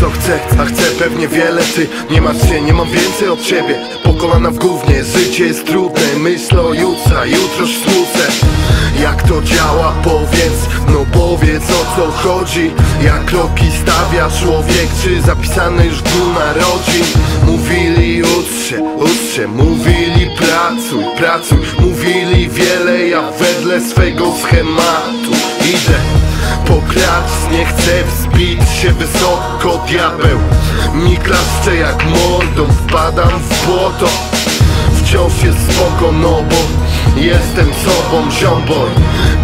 co chcę, a chcę pewnie wiele. Ty nie martw się, nie mam więcej od ciebie. Po kolana w gównie, życie jest trudne. Myślę o jutra, jutro smucę Jak to działa, powiedz, no powiedz o co chodzi. Jak kroki stawia człowiek, czy zapisane już w dniu narodzin? Mówili ucz się, mówili pracuj, pracuj. Mówili wiele, ja wedle swego schematu idę Pokracz, nie chcę wzbić się wysoko, diabeł. Mi klaszcze jak mordą, wpadam w błoto. Wciąż jest spoko, no bo jestem sobą, ziomboj.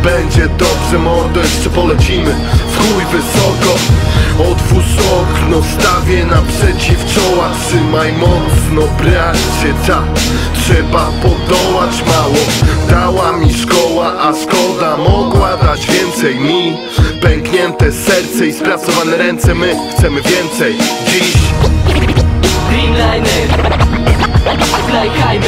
Będzie dobrze, mordo, jeszcze polecimy. W chuj wysoko. Otwórz okno, stawię naprzeciw czoła. Trzymaj mocno, bracie, ta. Trzeba podołać mało. Dała mi szkoła, a szkoda Mogła dać więcej. Mi Pęknięte serce i spracowane ręce. My chcemy więcej. Dziś. Dreamliner. Fly high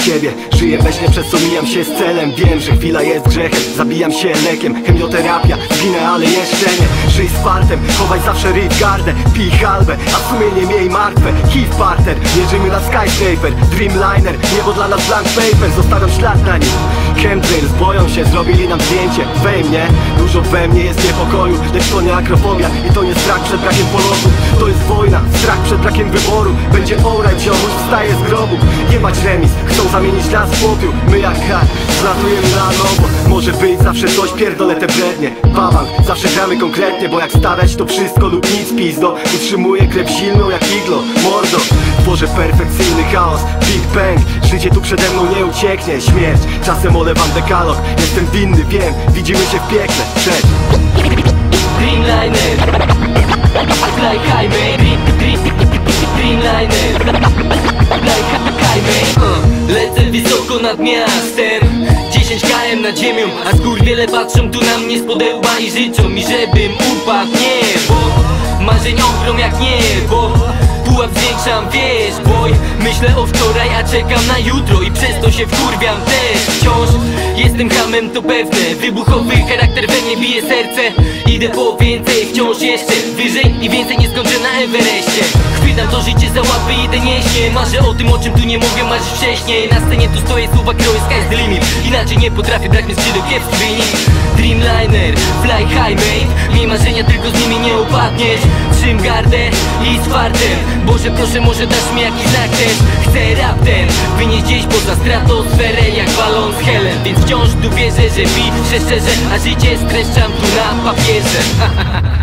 ciebie Żyję we śnie, przez co mijam się z celem. Wiem, że chwila jest grzechem. Zabijam się lekiem, chemioterapia Zginę, ale jeszcze nie. Żyj z fartem, chowaj zawsze ryj w gardę Pij halbę, a sumienie miej martwe. Hiv parter, mierzymy na skyscraper. Dreamliner, niebo dla nas blank paper. Zostawiam ślad na nim Chemtrails boją się, zrobili nam zdjęcie. Fame, nie? Dużo we mnie jest niepokoju. Lecz to nie akrofobia i to nie strach przed brakiem polotu To jest wojna, strach przed brakiem wyboru. Będzie orać, ziomuś wstaje z grobu. Jebać remis, chcą zamienić nas w popiół. My jak hak, zlatujemy na nowo. Może być zawsze coś, pierdolę te brednie. Bawan, zawsze gramy konkretnie Bo jak stawiać to wszystko lub nic pizdo. Utrzymuję krew silną jak iglo Mordo, tworzę perfekcyjny chaos Big Bang, życie tu przede mną nie ucieknie. Śmierć, czasem olewam dekalog. Jestem winny, wiem, widzimy się w piekle. Cześć Dreamliner. Fly high baby Dreamliner. Fly high baby Uh, Lecę wysoko nad miastem. 10 km nad ziemią A z gór wiele patrzą tu na mnie z podełba I życzą mi, żebym upadł. Nie, bo marzeń ogrom jak niebo Zwiększam, wiesz, boj Myślę o wczoraj, a czekam na jutro I przez to się wkurwiam też. Wciąż jestem hamem, to pewne Wybuchowy charakter we mnie bije serce. Idę po więcej, wciąż jeszcze Wyżej i więcej nie skończę na Everestie. Chwytam to życie za łapy, idę nieśnie Marzę o tym, o czym tu nie mogę marzyć wcześniej. Na scenie tu stoję, słowa kroję, sky's the limit. Inaczej nie potrafię, brak mi skrzydeł, kiepski wynik. Dreamliner, fly high mate. Miej marzenia, tylko z nimi nie upadniesz. Trzym gardę i z fartem. Boże proszę, może dasz mi jakiś znak też Chcę rap wynieść gdzieś poza stratosferę Jak balon z helem Więc wciąż tu wierzę, że bit, że szczerze A życie streszczam tu na papierze